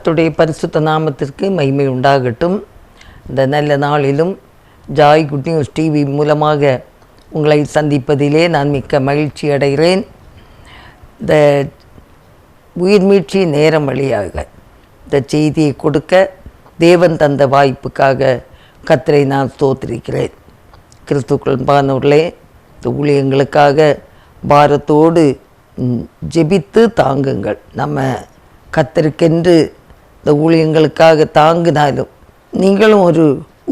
கத்துடைய பரிசுத்த நாமத்திற்கு மகிமை உண்டாகட்டும். இந்த நல்ல நாளிலும் ஜாய் குட் நியூஸ் டிவி மூலமாக உங்களை சந்திப்பதிலே நான் மிக்க மகிழ்ச்சி அடைகிறேன். இந்த உயிர் மீட்சி நேரம் வழியாக இந்த செய்தியை கொடுக்க தேவன் தந்த வாய்ப்புக்காக கத்தரை நான் ஸ்தோத்திருக்கிறேன். கிறிஸ்துக்கள் பானூர்களே இந்த ஊழியங்களுக்காக பாரத்தோடு ஜெபித்து தாங்குங்கள். நம்ம கத்தருக்கென்று இந்த ஊழியங்களுக்காக தாங்கினாலும் நீங்களும் ஒரு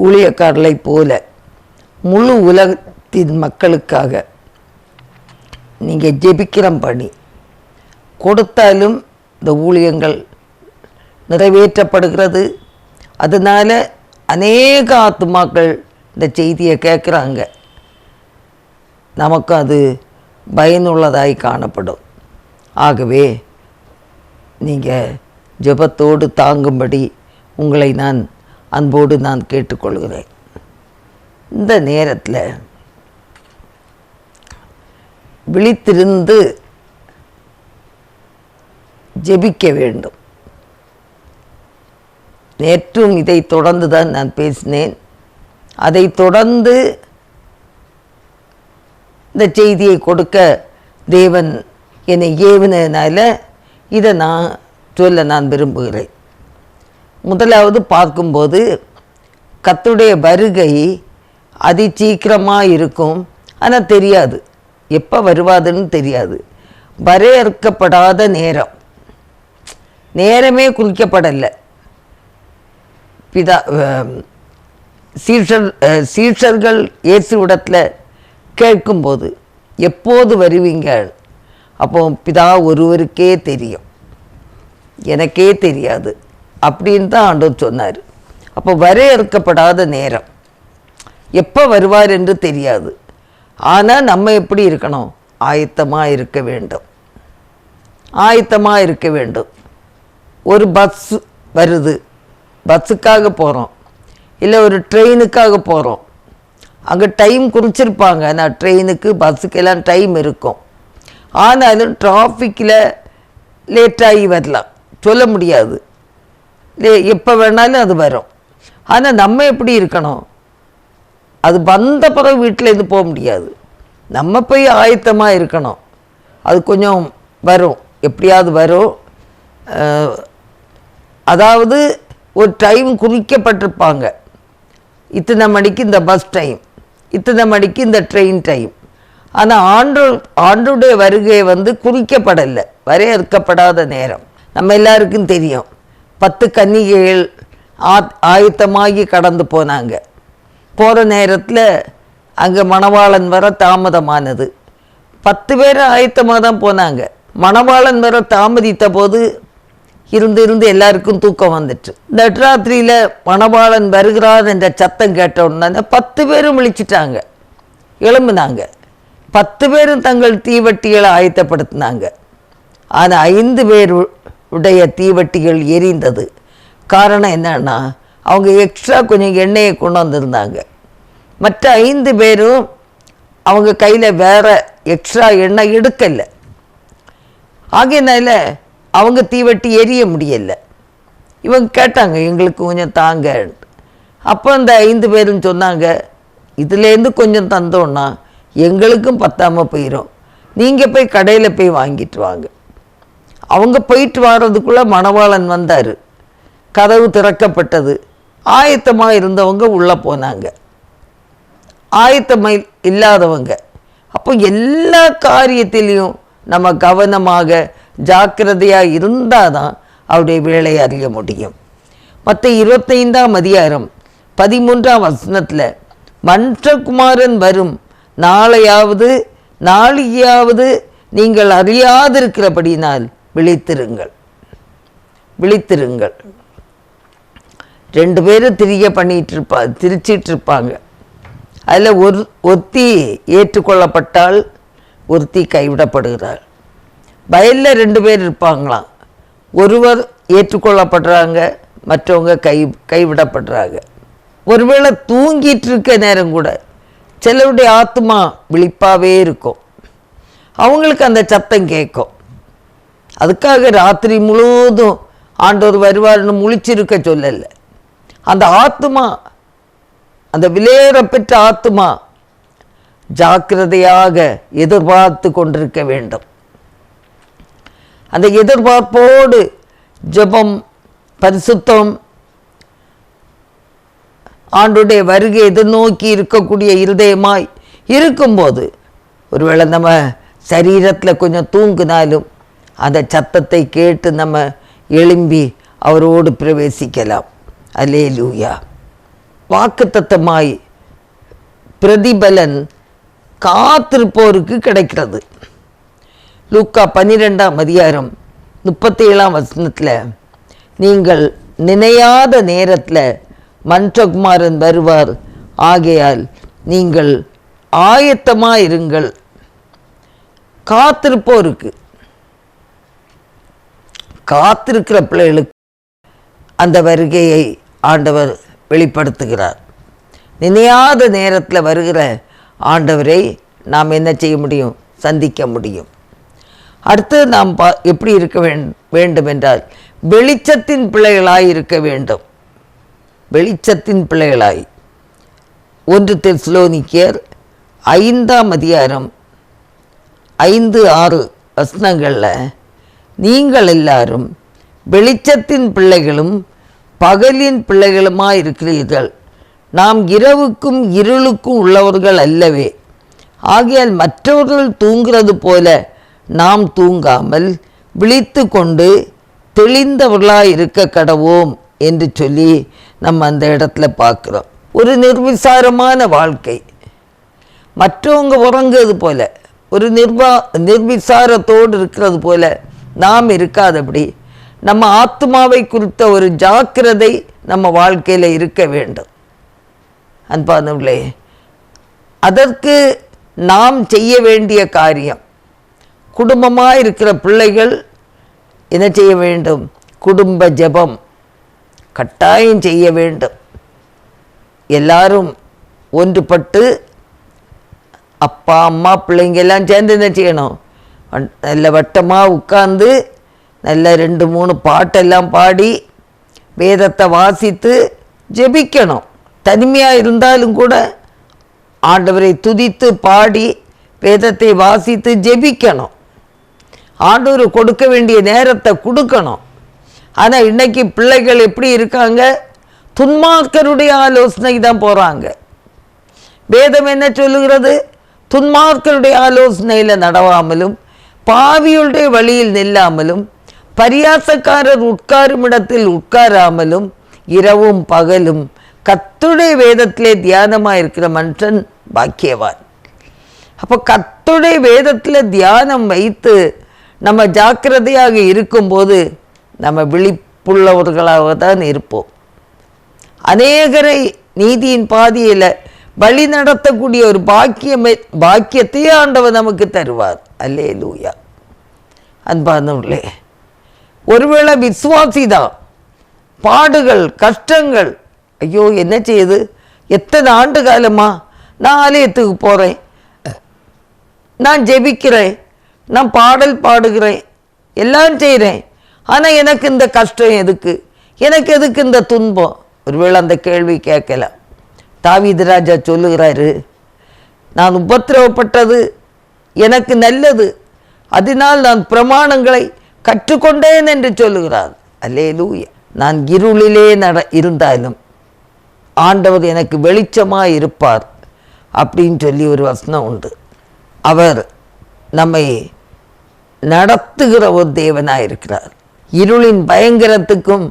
ஊழியக்காரலை போல முழு உலகத்தின் மக்களுக்காக நீங்கள் ஜெபிக்கிற பணி. கொடுத்தாலும் இந்த ஊழியங்கள் நிறைவேற்றப்படுகிறது. அதனால் அநேக ஆத்மாக்கள் இந்த செய்தியை கேட்குறாங்க. நமக்கு அது பயனுள்ளதாய் காணப்படும். ஆகவே நீங்கள் ஜெபத்தோடு தாங்கும்படி உங்களை நான் அன்போடு நான் கேட்டுக்கொள்கிறேன். இந்த நேரத்தில் விழித்திருந்து ஜெபிக்க வேண்டும். நேற்றும் இதை தொடர்ந்து தான் நான் பேசினேன். அதை தொடர்ந்து இந்த செய்தியை கொடுக்க தேவன் என்னை ஏவினதுனால இதை நான் சொல்ல நான் விரும்புகிறேன். முதலாவது பார்க்கும்போது கத்துடைய வருகை அதி சீக்கிரமாக இருக்கும். ஆனால் தெரியாது. எப்போ வருவாதுன்னு தெரியாது. வரையறுக்கப்படாத நேரம். நேரமே குறிக்கப்படலை. பிதா சீஷர் சீஷர்கள் இயேசு இடத்துல கேட்கும்போது எப்போது வருவீங்க அப்போ பிதா ஒருவருக்கே தெரியும். எனக்கே தெரியாது அப்படின்னு தான் ஆண்டவர் சொன்னார். அப்போ வரையறுக்கப்படாத நேரம். எப்போ வருவார் என்று தெரியாது. ஆனால் நம்ம எப்படி இருக்கணும்? ஆயத்தமாக இருக்க வேண்டும். ஆயத்தமாக இருக்க வேண்டும். ஒரு பஸ் வருது. பஸ்ஸுக்காக போகிறோம் இல்லை ஒரு ட்ரெயினுக்காக போகிறோம் அங்கே டைம் குறிச்சிருப்பாங்க. ஆனால் ட்ரெயினுக்கு பஸ்ஸுக்கெல்லாம் டைம் இருக்கும். ஆனாலும் டிராஃபிக்கில் லேட்டாகி வரலாம். சொல்ல முடியாது. லே எப்போ வேணாலும் அது வரும். ஆனால் நம்ம எப்படி இருக்கணும்? அது வந்த பிறகு வீட்டிலேருந்து போக முடியாது. நம்ம போய் ஆயத்தமாக இருக்கணும். அது கொஞ்சம் வரும். எப்படியாவது வரும். அதாவது ஒரு டைம் குறிக்கப்பட்டிருப்பாங்க. இத்தனை மணிக்கு இந்த பஸ் டைம் இத்தனை மணிக்கு இந்த ட்ரெயின் டைம் ஆனால் ஆண்டு ஆண்டுடைய வருகை வந்து குறிக்கப்படலை. வரையறுக்கப்படாத நேரம். நம்ம எல்லாருக்கும் தெரியும். பத்து கன்னிகைகள் ஆ ஆயத்தமாகி கடந்து போனாங்க. போகிற நேரத்தில் அங்கே மணவாளன் வர தாமதமானது. பத்து பேர் ஆயத்தமாக தான் போனாங்க. மணவாளன் வர தாமதித்த போது இருந்து இருந்து எல்லாருக்கும் தூக்கம் வந்துட்டு. நட்ராத்திரியில் மணவாளன் வருகிறார் என்ற சத்தம் கேட்ட உடனே பத்து பேரும் விழிச்சிட்டாங்க. எழும்புனாங்க. பத்து பேரும் தங்கள் தீவட்டிகளை ஆயத்தப்படுத்தினாங்க. ஆனால் ஐந்து பேர் உடைய தீவட்டிகள் எரிந்தது. காரணம் என்னன்னா அவங்க எக்ஸ்ட்ரா கொஞ்சம் எண்ணெயை கொண்டு வந்திருந்தாங்க. மற்ற ஐந்து பேரும் அவங்க கையில் வேற எக்ஸ்ட்ரா எண்ணெய் எடுக்கலை. ஆகையினால அவங்க தீவட்டி எரிய முடியலை. இவங்க கேட்டாங்க எங்களுக்கு கொஞ்சம் தாங்க. அப்போ அந்த ஐந்து பேரும் சொன்னாங்க இதுலேருந்து கொஞ்சம் தந்தோன்னா எங்களுக்கும் பத்தாமல் போயிடும் நீங்கள் போய் கடையில் போய் வாங்கிட்டு வாங்க. அவங்க போயிட்டு வர்றதுக்குள்ளே மணவாளன் வந்தார். கதவு திறக்கப்பட்டது. ஆயத்தமாக இருந்தவங்க உள்ளே போனாங்க. ஆயத்தமாக இல்லாதவங்க. அப்போ எல்லா காரியத்திலையும் நம்ம கவனமாக ஜாக்கிரதையாக இருந்தால் தான் அவருடைய வேலை அறிய முடியும். மற்ற இருபத்தைந்தாம் அதிகாரம் பதிமூன்றாம் வசனத்தில் மன்றகுமாரன் வரும். நாளையாவது நாளையாவது நீங்கள் அறியாதிருக்கிறபடினால் விழித்திருங்கள். விழித்திருங்கள். ரெண்டு பேரும் திரிய பண்ணிட்டு இருப்பா திரிச்சிட்டு இருப்பாங்க அதில் ஒரு ஒருத்தி ஏற்றுக்கொள்ளப்பட்டால் ஒருத்தி கைவிடப்படுகிறாள். வயலில் ரெண்டு பேர் இருப்பாங்களாம். ஒருவர் ஏற்றுக்கொள்ளப்படுறாங்க மற்றவங்க கை கைவிடப்படுறாங்க. ஒருவேளை தூங்கிட்டு இருக்க நேரம் கூட சிலருடைய ஆத்மா விழிப்பாகவே இருக்கும். அவங்களுக்கு அந்த சத்தம் கேட்கும். அதுக்காக ராத்திரி முழுவதும் ஆண்டவர் வருவார்னு முழிச்சிருக்க சொல்லலை. அந்த ஆத்துமா அந்த விலையேற பெற்ற ஆத்துமா ஜாக்கிரதையாக எதிர்பார்த்து கொண்டிருக்க வேண்டும். அந்த எதிர்பார்ப்போடு ஜெபம் பரிசுத்தம் ஆண்டுடைய வருகை எதிர்நோக்கி இருக்கக்கூடிய இருதயமாய் இருக்கும்போது ஒருவேளை நம்ம சரீரத்தில் கொஞ்சம் தூங்கினாலும் அந்த சத்தத்தை கேட்டு நம்ம எழும்பி அவரோடு பிரவேசிக்கலாம். அல்லே லூயா வாக்குத்தத்தமாய் பிரதிபலன் காத்திருப்போருக்கு கிடைக்கிறது. லூக்கா பன்னிரெண்டாம் அதிகாரம் முப்பத்தி ஏழாம் வசனத்தில் நீங்கள் நினையாத நேரத்தில் மன்றகுமாரன் வருவார். ஆகையால் நீங்கள் ஆயத்தமாக இருங்கள் காத்திருப்போருக்கு காத்திருக்கிற பிள்ளைகளுக்கு அந்த வருகையை ஆண்டவர் வெளிப்படுத்துகிறார். நினையாத நேரத்தில் வருகிற ஆண்டவரை நாம் என்ன செய்ய முடியும்? சந்திக்க முடியும். அடுத்து நாம் பா எப்படி இருக்க வேண்- வேண்டும் என்றால் வெளிச்சத்தின் பிள்ளைகளாய் இருக்க வேண்டும். வெளிச்சத்தின் பிள்ளைகளாய். ஒன்று தெஸ்லோனிக்கர் ஐந்தாம் அதிகாரம் ஐந்து ஆறு வசனங்களில் நீங்கள் எல்லாரும் வெளிச்சத்தின் பிள்ளைகளும் பகலின் பிள்ளைகளுமாய் இருக்கிறீர்கள். நாம் இரவுக்கும் இருளுக்கும் உள்ளவர்கள் அல்லவே. ஆகையால் மற்றவர்கள் தூங்குறது போல நாம் தூங்காமல் விழித்து கொண்டு தெளிந்தவர்களாக இருக்க கடவோம் என்று சொல்லி நம்ம அந்த இடத்துல பார்க்குறோம். ஒரு நிர்விசாரமான வாழ்க்கை. மற்றவங்க உறங்குறது போல ஒரு நிர்வா நிர்விசாரத்தோடு இருக்கிறது போல நாம் இருக்காதபடி நம்ம ஆத்மாவை குறித்த ஒரு ஜாக்கிரதை நம்ம வாழ்க்கையில் இருக்க வேண்டும். அன்பானவர்களே அதற்கு நாம் செய்ய வேண்டிய காரியம் குடும்பமாக இருக்கிற பிள்ளைகள் என்ன செய்ய வேண்டும்? குடும்ப ஜெபம் கட்டாயம் செய்ய வேண்டும். எல்லாரும் ஒன்றுபட்டு அப்பா அம்மா பிள்ளைங்க எல்லாம் சேர்ந்து என்ன செய்யணும்? நல்ல வட்டமாக உட்கார்ந்து நல்ல ரெண்டு மூணு பாட்டெல்லாம் பாடி வேதத்தை வாசித்து ஜெபிக்கணும். தனிமையாக இருந்தாலும் கூட ஆண்டவரை துதித்து பாடி வேதத்தை வாசித்து ஜெபிக்கணும். ஆண்டவர் கொடுக்க வேண்டிய நேரத்தை கொடுக்கணும். ஆனால் இன்னைக்கு பிள்ளைகள் எப்படி இருக்காங்க? துன்மார்க்கருடைய ஆலோசனை தான் போகிறாங்க வேதம் என்ன சொல்லுகிறது? துன்மார்க்கருடைய ஆலோசனையில் நடவாமலும் பாவியுடைய வழியில் நில்லாமலும் பரியாசக்காரர் உட்காரும் இடத்தில் உட்காராமலும் இரவும் பகலும் கத்துடைய வேதத்திலே தியானமாக இருக்கிற மனுஷன் பாக்கியவான். அப்போ கத்துடைய வேதத்தில் தியானம் வைத்து நம்ம ஜாக்கிரதையாக இருக்கும்போது நம்ம விழிப்புள்ளவர்களாக தான் இருப்போம். அநேகரை நீதியின் பாதியில் வழி நடத்தக்கூடிய ஒரு பாக்கியமே பாக்கியத்தையே ஆண்டவர் நமக்கு தருவார். அல்லே லூயா அன்பானவர்களே ஒருவேளை விசுவாசிதான் பாடுகள் கஷ்டங்கள் ஐயோ என்ன செய்யுது எத்தனை ஆண்டு காலமா? நான் ஆலயத்துக்கு போகிறேன் நான் ஜெபிக்கிறேன். நான் பாடல் பாடுகிறேன். எல்லாம் செய்கிறேன் ஆனால் எனக்கு இந்த கஷ்டம் எதுக்கு? எனக்கு எதுக்கு இந்த துன்பம்? ஒருவேளை அந்த கேள்வி கேட்கலாம். தாவீது ராஜா சொல்லுகிறாரு நான் உபத்திரவப்பட்டது எனக்கு நல்லது. அதனால் நான் பிரமாணங்களை கற்றுக்கொண்டேன் என்று சொல்லுகிறார். அல்லே லூயா நான் இருளிலே நட இருந்தாலும் ஆண்டவர் எனக்கு வெளிச்சமாக இருப்பார். அப்படின்னு சொல்லி ஒரு வசனம் உண்டு. அவர் நம்மை நடத்துகிற ஒரு தேவனாக இருக்கிறார் இருளின் பயங்கரத்துக்கும்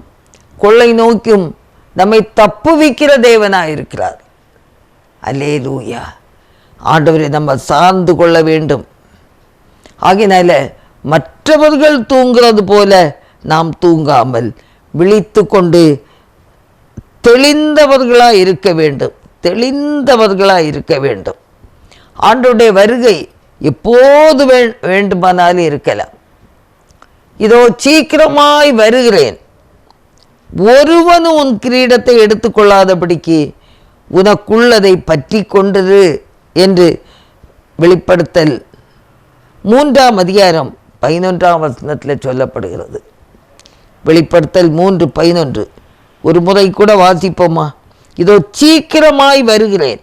கொள்ளை நோக்கும் நம்மை தப்புவிக்கிற தேவனாக இருக்கிறார் அல்லே லூயா ஆண்டவரை நம்ம சார்ந்து கொள்ள வேண்டும். ஆகினால மற்றவர்கள் தூங்குறது போல நாம் தூங்காமல் விழித்து கொண்டு தெளிந்தவர்களாக இருக்க வேண்டும். தெளிந்தவர்களாக இருக்க வேண்டும். ஆண்டோடைய வருகை எப்போது வே வேண்டுமானாலும் இருக்கலாம். இதோ சீக்கிரமாய் வருகிறேன். ஒருவனும் உன் கிரீடத்தை எடுத்துக்கொள்ளாதபடிக்கு உனக்குள்ளதை பற்றி கொண்டது என்று வெளிப்படுத்தல். மூன்றாம் அதிகாரம் பதினொன்றாம் வசனத்தில் சொல்லப்படுகிறது. வெளிப்படுத்தல் மூன்று பதினொன்று. ஒரு முறை கூட வாசிப்போமா? இதோ சீக்கிரமாய் வருகிறேன்.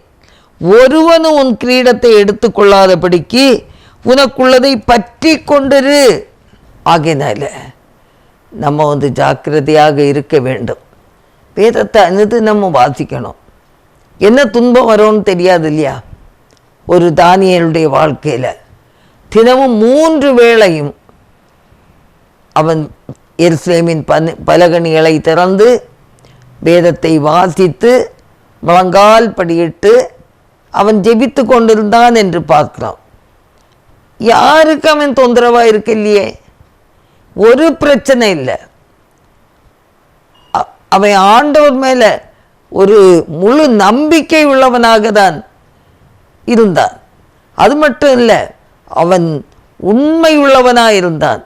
ஒருவனும் உன் கிரீடத்தை எடுத்துக்கொள்ளாதபடிக்கு உனக்குள்ளதை பற்றி கொண்டிரு ஆகினால நம்ம வந்து ஜாக்கிரதையாக இருக்க வேண்டும். வேதத்தை அனுது நம்ம வாசிக்கணும். என்ன துன்பம் வரும்னு தெரியாது இல்லையா? ஒரு தானியலுடைய வாழ்க்கையில் தினமும் மூன்று வேளையும் அவன் எருசலேமின் பன் பலகணிகளை திறந்து வேதத்தை வாசித்து முழங்கால் படியிட்டு அவன் ஜெபித்து கொண்டிருந்தான் என்று பார்க்கிறோம். யாருக்கு அவன் தொந்தரவாக இருக்கு இல்லையே ஒரு பிரச்சனை இல்லை. அ- அவன் ஆண்டவர் மேலே ஒரு முழு நம்பிக்கை உள்ளவனாக தான் இருந்தான். அது மட்டும் இல்லை அவன் உண்மை உள்ளவனாக இருந்தான்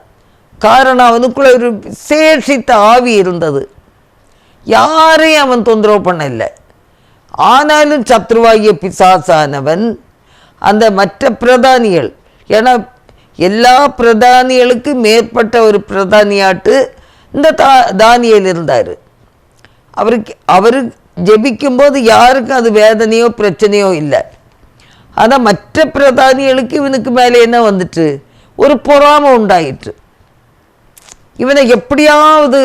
காரணம் அவனுக்குள்ள ஒரு விசேஷித்த ஆவி இருந்தது. யாரையும் அவன் தொந்தரவு பண்ணல. ஆனாலும் சத்ருவாகிய பிசாசானவன் அந்த மற்ற பிரதானிகள் ஏன்னா எல்லா பிரதானிகளுக்கு மேற்பட்ட ஒரு பிரதானியாட்டு இந்த தா தானியல் இருந்தார். அவருக்கு அவர் ஜெபிக்கும்போது யாருக்கும் அது வேதனையோ பிரச்சனையோ இல்லை. ஆனால் மற்ற பிரதானிகளுக்கு இவனுக்கு மேலே என்ன வந்துட்டு? ஒரு பொறாமை உண்டாயிற்று. இவனை எப்படியாவது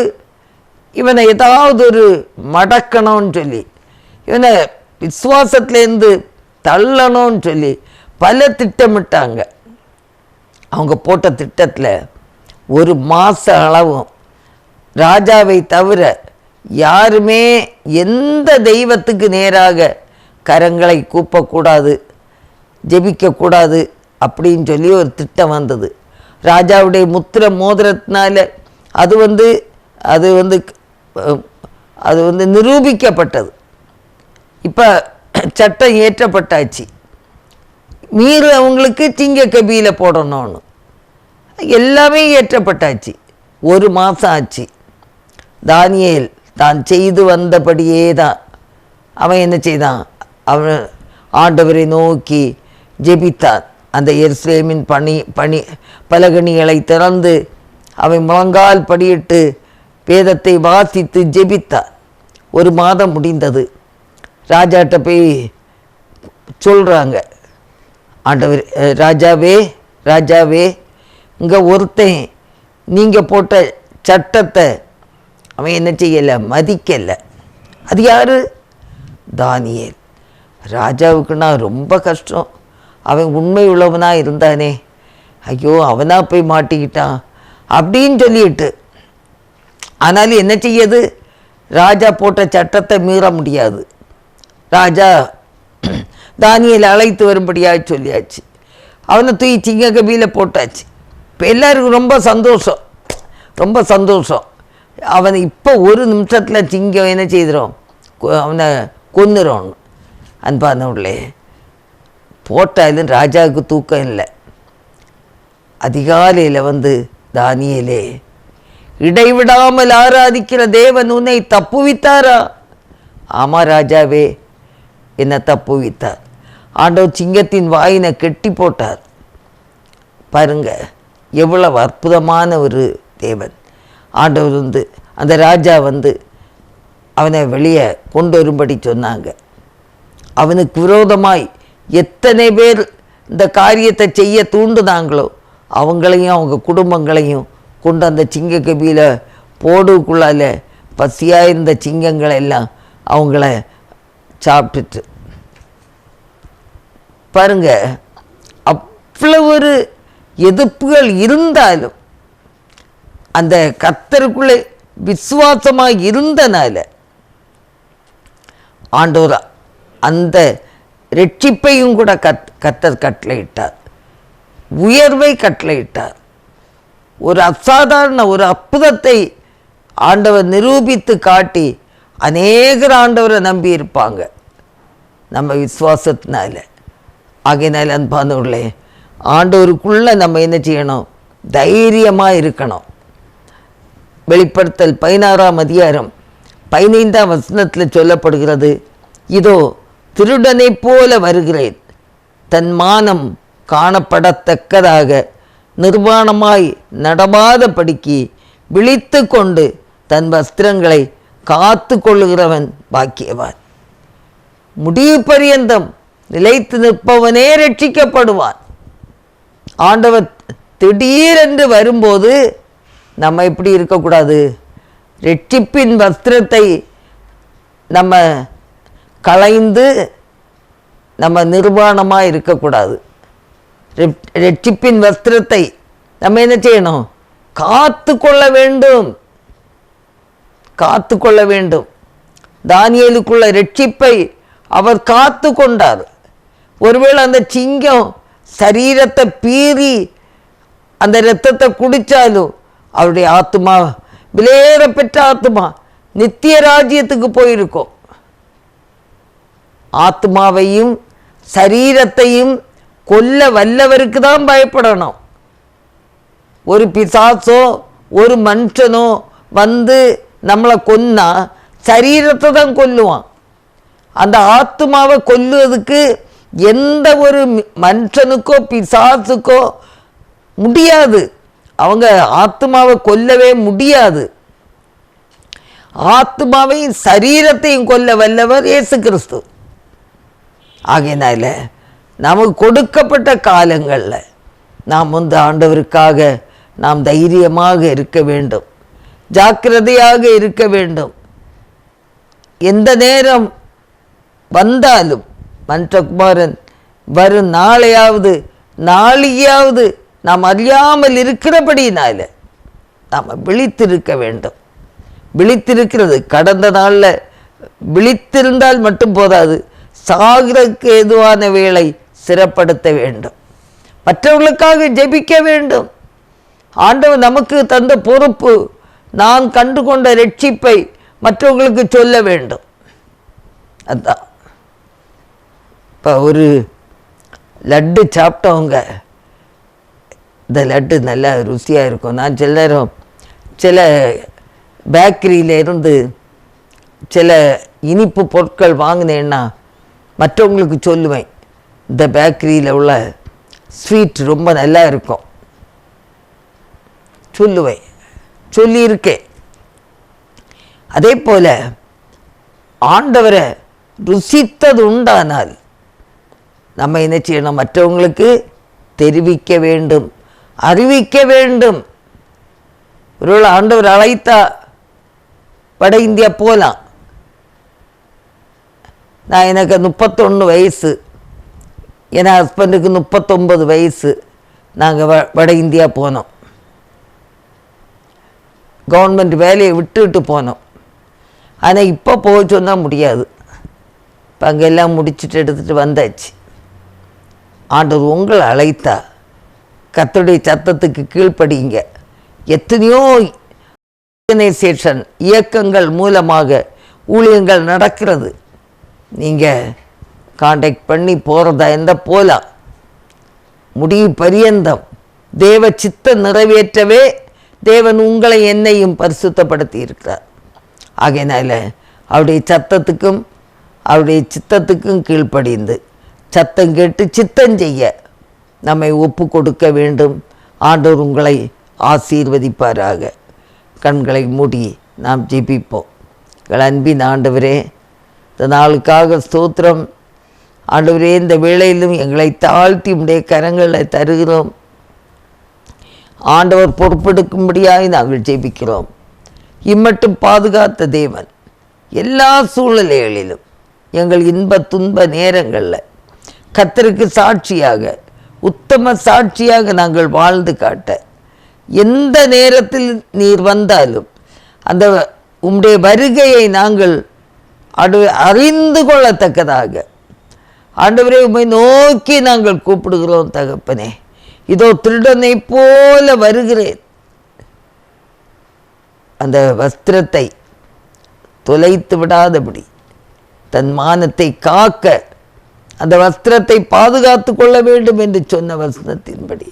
இவனை ஏதாவது ஒரு மடக்கணும்னு சொல்லி இவனை விசுவாசத்துலேருந்து தள்ளணும்னு சொல்லி பல திட்டமிட்டாங்க. அவங்க போட்ட திட்டத்தில் ஒரு மாத அளவும் ராஜாவை தவிர யாருமே எந்த தெய்வத்துக்கு நேராக கரங்களை கூப்பக்கூடாது ஜெபிக்கக்கூடாது அப்படின்னு சொல்லி ஒரு திட்டம் வந்தது. ராஜாவுடைய முத்திர மோதிரத்தினால அது வந்து அது வந்து அது வந்து நிரூபிக்கப்பட்டது. இப்போ சட்டம் ஏற்றப்பட்டாச்சு. மீறு அவங்களுக்கு சிங்க கபியில் போடணும்னு. எல்லாமே ஏற்றப்பட்டாச்சு. ஒரு மாதம் ஆச்சு. தானியேல் தான் செய்து வந்தபடியே தான் அவன் என்ன செய்தான்? அவன் ஆண்டவரை நோக்கி ஜெபித்தான். அந்த எருசலேமின் பணி பணி பலகணிகளை திறந்து அவன் முழங்கால் படியிட்டு வேதத்தை வாசித்து ஜெபித்தான். ஒரு மாதம் முடிந்தது. ராஜாட்ட போய் சொல்கிறாங்க ஆண்டவர் ராஜாவே ராஜாவே இங்கே ஒருத்தன் நீங்கள் போட்ட சட்டத்தை அவன் என்ன செய்யலை? மதிக்கலை. அது யார்? தானியல். ராஜாவுக்குன்னா ரொம்ப கஷ்டம். அவன் உண்மை உள்ளவனாக இருந்தானே. ஐயோ அவனாக போய் மாட்டிக்கிட்டான் அப்படின்னு சொல்லிட்டு. ஆனாலும் என்ன செய்யது? ராஜா போட்ட சட்டத்தை மீற முடியாது. ராஜா தானியல் அழைத்து வரும்படியாக சொல்லியாச்சு. அவனை தூக்கி சிங்க கபியில் போட்டாச்சு. எல்லாருக்கும் ரொம்ப சந்தோஷம். ரொம்ப சந்தோஷம். அவனை இப்போ ஒரு நிமிஷத்தில் சிங்கம் என்ன செய்திரும்? கொ- அவனை கொன்னுரும். அன்பானவர்களே போட்டாலும் ராஜாவுக்கு தூக்கம் இல்லை. அதிகாலையில் வந்து தானியலே இடைவிடாமல் ஆராதிக்கிற தேவன் உன்னை தப்புவித்தாரா? ஆமா ராஜாவே என்ன தப்புவித்தார். ஆண்டவர் சிங்கத்தின் வாயினை கெட்டி போட்டார். பாருங்க எவ்வளவு அற்புதமான ஒரு தேவன். ஆண்டவர் வந்து அந்த ராஜா வந்து அவனை வெளியே கொண்டு வரும்படி சொன்னாங்க. அவனுக்கு விரோதமாய் எத்தனை பேர் இந்த காரியத்தை செய்ய தூண்டுனாங்களோ அவங்களையும் அவங்க குடும்பங்களையும் கொண்டு அந்த சிங்க கபியில் போடுக்குள்ளால பசியாக இருந்த சிங்கங்களை எல்லாம் அவங்கள சாப்பிட்டுட்டு. பாருங்க அவ்வளோ ஒரு எதிர்ப்புகள் இருந்தாலும் அந்த கத்தருக்குள்ளே விசுவாசமாக இருந்தனால ஆண்டோர் அந்த ரட்சிப்பையும் கூட கத் கத்தர் கட்டளையிட்டார். உயர்வை கட்டளையிட்டார். ஒரு அசாதாரண ஒரு அற்புதத்தை ஆண்டவர் நிரூபித்து காட்டி அநேகர் ஆண்டவரை நம்பி இருப்பாங்க. நம்ம விசுவாசத்தினால. ஆகையினால அன்பானவர்களே ஆண்டவருக்குள்ளே நம்ம என்ன செய்யணும்? தைரியமாக இருக்கணும். வெளிப்படுத்தல் பதினாறாம் அதிகாரம் பதினைந்தாம் வசனத்தில் சொல்லப்படுகிறது இதோ திருடனைப் போல வருகிறேன். தன் மானம் காணப்படத்தக்கதாக நிர்வாணமாய் நடமாதபடிக்கு விழித்து கொண்டு தன் வஸ்திரங்களை காத்து கொள்ளுகிறவன் பாக்கியவான். முடிவு பரியந்தம் நிலைத்து நிற்பவனே ரட்சிக்கப்படுவான். ஆண்டவர் திடீரென்று வரும்போது நம்ம எப்படி இருக்கக்கூடாது. ரெட்டிப்பின் வஸ்திரத்தை நம்ம களைந்து நம்ம நிர்வாணமாக இருக்கக்கூடாது. ரெட்டிப்பின் வஸ்திரத்தை நம்ம என்ன செய்யணும்? காத்து கொள்ள வேண்டும். காத்து கொள்ள வேண்டும். தானியலுக்குள்ள ரட்சிப்பை அவர் காத்து கொண்டார். ஒருவேளை அந்த சிங்கம் சரீரத்தை பீறி அந்த இரத்தத்தை குடித்தாலும் அவருடைய ஆத்மா விலையேற பெற்ற ஆத்மா நித்திய ராஜ்யத்துக்கு போயிருக்கும். ஆத்மாவையும் சரீரத்தையும் கொல்ல வல்லவருக்கு தான் பயப்படணும். ஒரு பிசாசோ ஒரு மனுஷனோ வந்து நம்மளை கொன்னா சரீரத்தை தான் கொல்லுவான். அந்த ஆத்மாவை கொல்லுவதுக்கு எந்த ஒரு மனுஷனுக்கோ பிசாசுக்கோ முடியாது. அவங்க ஆத்மாவை கொல்லவே முடியாது. ஆத்மாவையும் சரீரத்தையும் கொல்ல வல்லவர் இயேசு கிறிஸ்து ஆகையினால நமக்கு கொடுக்கப்பட்ட காலங்களில் நாம் வந்து ஆண்டவருக்காக நாம் தைரியமாக இருக்க வேண்டும். ஜாக்கிரதையாக இருக்க வேண்டும். எந்த நேரம் வந்தாலும் மன்றகுமாரன் வரும் நாளையாவது நாளையாவது நாம் அறியாமல் இருக்கிறபடியினால நாம் விழித்திருக்க வேண்டும். விழித்திருக்கிறது கடந்த நாளில் விழித்திருந்தால் மட்டும் போதாது சாகிறதுக்கு ஏதுவான வேலை சிறப்படுத்த வேண்டும். மற்றவர்களுக்காக ஜெபிக்க வேண்டும். ஆண்டவர் நமக்கு தந்த பொறுப்பு நான் கண்டு கொண்ட ரட்சிப்பை மற்றவர்களுக்கு சொல்ல வேண்டும். அதான். இப்போ ஒரு லட்டு சாப்பிட்டவங்க இந்த லட்டு நல்லா ருசியாக இருக்கும். நான் சில நேரம் சில பேக்கரியில இருந்து சில இனிப்பு பொருட்கள் வாங்கினேன்னா மற்றவங்களுக்கு சொல்லுவேன் இந்த பேக்கரியில் உள்ள ஸ்வீட் ரொம்ப நல்லா இருக்கும். சொல்லுவேன். சொல்லியிருக்கேன். அதே போல் ஆண்டவரை ருசித்தது உண்டானால் நம்ம என்ன செய்யணும்? மற்றவங்களுக்கு தெரிவிக்க வேண்டும். அறிவிக்க வேண்டும். ஒருவேளை ஆண்டவர் அழைத்தா வட இந்தியா போகலாம் நான் எனக்கு முப்பத்தொன்று வயசு. என் ஹஸ்பண்டுக்கு முப்பத்தொம்பது வயசு. நாங்கள் வ வட இந்தியா போனோம். கவர்மெண்ட் வேலையை விட்டுவிட்டு போனோம். ஆனால் இப்போ போக சொன்னால் முடியாது. இப்போ அங்கெல்லாம் முடிச்சுட்டு எடுத்துகிட்டு வந்தாச்சு. ஆண்டவர் உங்களை அழைத்தா கத்துடைய சத்தத்துக்கு கீழ்ப்படியுங்க. எத்தனையோ ஆர்கனைசேஷன் இயக்கங்கள் மூலமாக ஊழியங்கள் நடக்கிறது. நீங்கள் காண்டாக்ட் பண்ணி போகிறதா இருந்தால் போகலாம் முடிவு பரியந்தம். தேவ சித்த நிறைவேற்றவே தேவன் உங்களை என்னையும் பரிசுத்தப்படுத்தி இருக்கிறார் ஆகையினால அவருடைய சத்தத்துக்கும் அவருடைய சித்தத்துக்கும் கீழ்ப்படிந்து சத்தம் கேட்டு சித்தம் செய்ய நம்மை ஒப்பு கொடுக்க வேண்டும். ஆண்டவர் உங்களை ஆசீர்வதிப்பாராக. கண்களை மூடி நாம் ஜெபிப்போம். எங்கள் அன்பின் ஆண்டவரே இந்த நாளுக்காக ஸ்தோத்திரம். ஆண்டவரே இந்த வேளையிலும் எங்களை தாழ்த்தி உடைய கரங்களை தருகிறோம். ஆண்டவர் பொறுப்பெடுக்கும்படியாக நாங்கள் ஜெபிக்கிறோம். இம்மட்டும் பாதுகாத்த தேவன். எல்லா சூழ்நிலைகளிலும் எங்கள் இன்ப துன்ப நேரங்களில் கத்தருக்கு சாட்சியாக உத்தம சாட்சியாக நாங்கள் வாழ்ந்து காட்ட எந்த நேரத்தில் நீர் வந்தாலும் அந்த உம்முடைய வருகையை நாங்கள் அடு அறிந்து கொள்ளத்தக்கதாக. ஆண்டவரே உம்மை நோக்கி நாங்கள் கூப்பிடுகிறோம் தகப்பனே. இதோ திருடனை போல வருகிறேன். அந்த வஸ்திரத்தை தொலைத்து விடாதபடி தன் மானத்தை காக்க அந்த வஸ்திரத்தை பாதுகாத்து கொள்ள வேண்டும் என்று சொன்ன வசனத்தின்படி.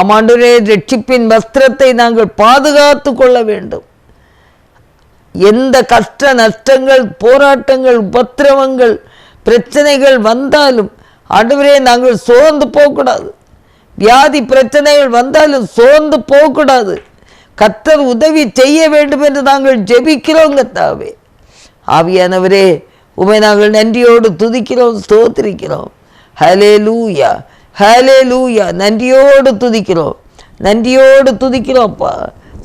ஆமாண்டுரே ரட்சிப்பின் வஸ்திரத்தை நாங்கள் பாதுகாத்து கொள்ள வேண்டும். எந்த கஷ்ட நஷ்டங்கள் போராட்டங்கள் உபத்திரவங்கள் பிரச்சனைகள் வந்தாலும் ஆண்டவரே நாங்கள் சோர்ந்து போகக்கூடாது. வியாதி பிரச்சனைகள் வந்தாலும் சோர்ந்து போகக்கூடாது. கத்தர் உதவி செய்ய வேண்டும் என்று நாங்கள் ஜெபிக்கிறோங்க தாவே ஆவியானவரே உமை நாங்கள் நன்றியோடு துதிக்கிறோம் ஸ்தோத்திரிக்கிறோம். ஹலே லூயா ஹலே லூயா நன்றியோடு துதிக்கிறோம். நன்றியோடு துதிக்கிறோம்ப்பா.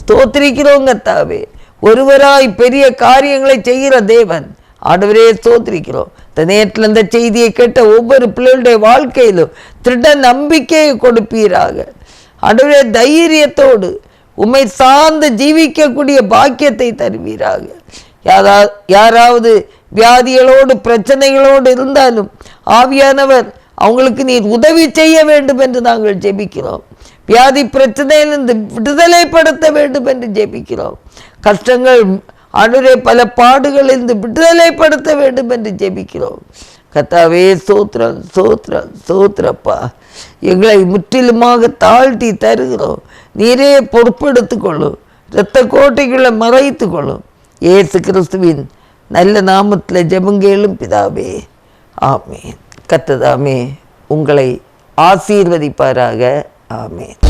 ஸ்தோத்திரிக்கிறோங்க தாவே. ஒருவராய் பெரிய காரியங்களை செய்கிற தேவன். ஆண்டவரே ஸ்தோத்திரிக்கிறோம். இந்த நேரத்தில் இந்த செய்தியை கேட்ட ஒவ்வொரு பிள்ளைகளுடைய வாழ்க்கையிலும் திருட நம்பிக்கையை கொடுப்பீராக. ஆண்டவரே தைரியத்தோடு உம்மை சார்ந்து ஜீவிக்கக்கூடிய பாக்கியத்தை தருவீராக. யாரா யாராவது வியாதிகளோடு பிரச்சனைகளோடு இருந்தாலும் ஆவியானவர் அவங்களுக்கு நீர் உதவி செய்ய வேண்டும் என்று நாங்கள் ஜெபிக்கிறோம். வியாதி பிரச்சனையிலிருந்து விடுதலைப்படுத்த வேண்டும் என்று ஜெபிக்கிறோம். கஷ்டங்கள் அனுரை பல பாடுகளிலிருந்து விடுதலைப்படுத்த வேண்டும் என்று ஜெபிக்கிறோம். கத்தாவே சோத்ரம் சோத்ரம் சோத்ரப்பா எங்களை முற்றிலுமாக தாழ்த்தி தருகிறோம். நீரே பொறுப்பெடுத்துக்கொள்ளும். இரத்த கோட்டைகளை மறைத்து கொள்ளும் ஏசு கிறிஸ்துவின் நல்ல நாமத்தில் ஜெபங்கேளும் பிதாவே. ஆமேன். கத்ததாமே உங்களை ஆசீர்வதிப்பாராக. ஆமேன்.